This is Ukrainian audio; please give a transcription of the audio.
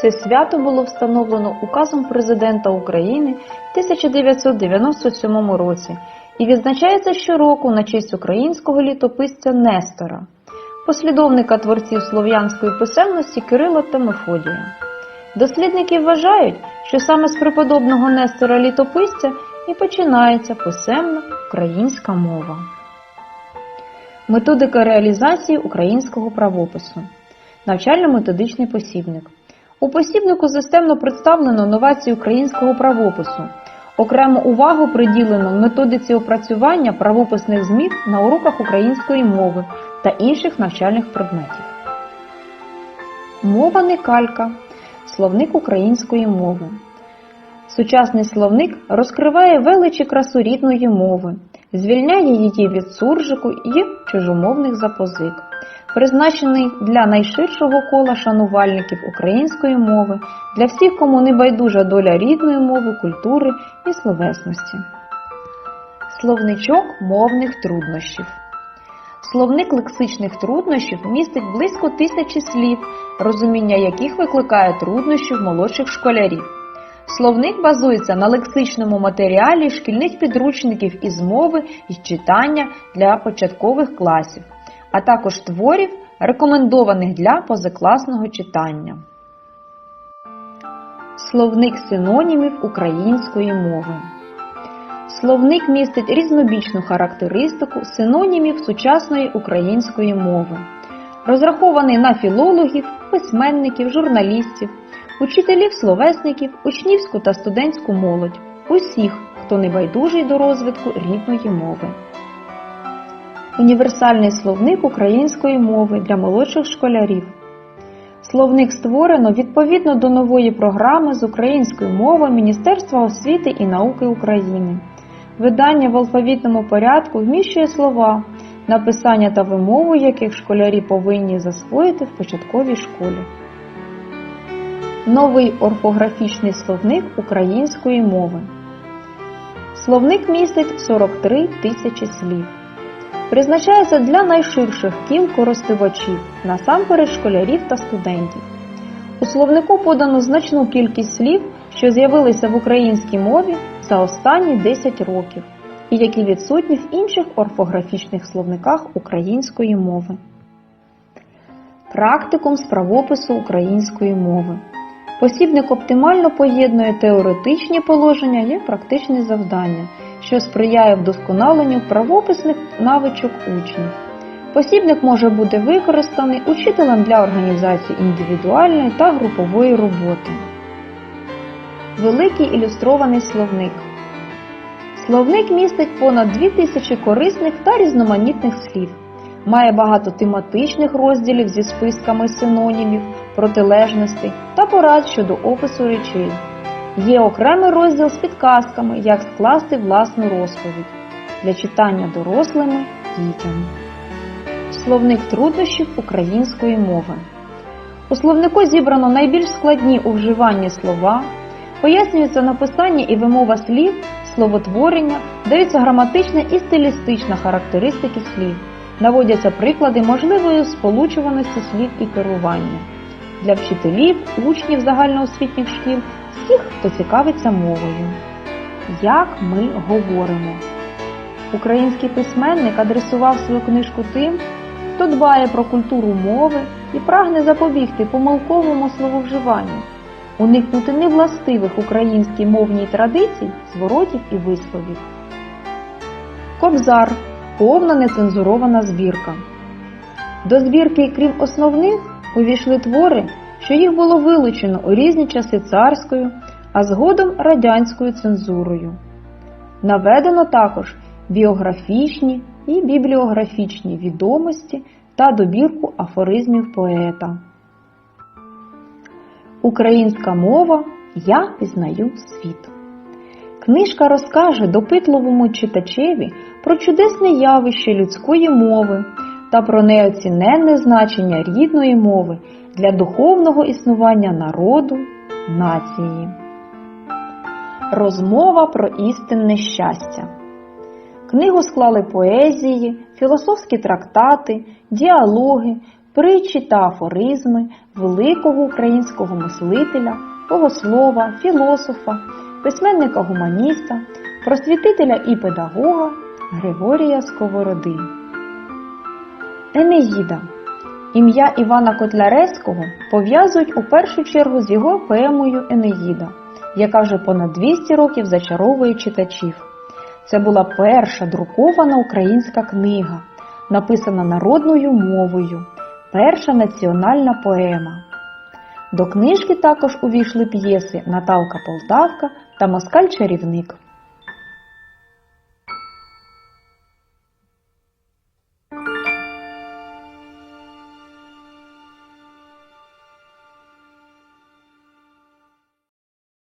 Це свято було встановлено указом президента України в 1997 році і відзначається щороку на честь українського літописця Нестора, послідовника творців слов'янської писемності Кирила та Мефодія. Дослідники вважають, що саме з преподобного Нестора літописця і починається писемна українська мова. Методика реалізації українського правопису. Навчально-методичний посібник. У посібнику системно представлено новації українського правопису. Окрему увагу приділено методиці опрацювання правописних змін на уроках української мови та інших навчальних предметів. Мова не калька. Словник української мови. Сучасний словник розкриває величі красу рідної мови, звільняє її від суржику і чужомовних запозик, призначений для найширшого кола шанувальників української мови, для всіх, кому не байдужа доля рідної мови, культури і словесності. Словничок мовних труднощів. Словник лексичних труднощів містить близько тисячі слів, розуміння яких викликає труднощі в молодших школярів. Словник базується на лексичному матеріалі шкільних підручників із мови і читання для початкових класів, а також творів, рекомендованих для позакласного читання. Словник синонімів української мови. Словник містить різнобічну характеристику синонімів сучасної української мови, розрахований на філологів, письменників, журналістів, учителів-словесників, учнівську та студентську молодь, усіх, хто не байдужий до розвитку рідної мови. Універсальний словник української мови для молодших школярів. Словник створено відповідно до нової програми з української мови Міністерства освіти і науки України. Видання в алфавітному порядку вміщує слова, написання та вимову яких школярі повинні засвоїти в початковій школі. Новий орфографічний словник української мови. Словник містить 43 тисячі слів. Призначається для найширших кіл користувачів, насамперед школярів та студентів. У словнику подано значну кількість слів, що з'явилися в українській мові за останні 10 років, і які відсутні в інших орфографічних словниках української мови. Практикум з правопису української мови. Посібник оптимально поєднує теоретичні положення і практичні завдання, що сприяє вдосконаленню правописних навичок учнів. Посібник може бути використаний учителем для організації індивідуальної та групової роботи. Великий ілюстрований словник. Словник містить понад 2000 корисних та різноманітних слів. Має багато тематичних розділів зі списками синонімів, протилежностей та порад щодо опису речей. Є окремий розділ з підказками, як скласти власну розповідь для читання дорослими дітям. Словник труднощів української мови. У словнику зібрано найбільш складні у вживанні слова, пояснюється написання і вимова слів, словотворення, даються граматична і стилістична характеристики слів, наводяться приклади можливої сполучуваності слів і керування для вчителів, учнів загальноосвітніх шкіл, всіх, хто цікавиться мовою. Як ми говоримо? Український письменник адресував свою книжку тим, хто дбає про культуру мови і прагне запобігти помилковому слововживанню, уникнути невластивих українській мовній традицій, зворотів і висловів. Кобзар повна нецензурована збірка. До збірки, крім основних, увійшли твори, що їх було вилучено у різні часи царською, а згодом радянською цензурою. Наведено також біографічні і бібліографічні відомості та добірку афоризмів поета. Українська мова Я пізнаю світ. Книжка розкаже допитливому читачеві про чудесне явище людської мови та про неоціненне значення рідної мови для духовного існування народу, нації. Розмова про істинне щастя. Книгу склали поезії, філософські трактати, діалоги, притчі та афоризми великого українського мислителя, богослова, філософа, письменника-гуманіста, просвітителя і педагога Григорія Сковороди. Енеїда Ім'я Івана Котляревського пов'язують у першу чергу з його поемою Енеїда, яка вже понад 200 років зачаровує читачів. Це була перша друкована українська книга, написана народною мовою, перша національна поема. До книжки також увійшли п'єси Наталка Полтавка та Москаль Чарівник.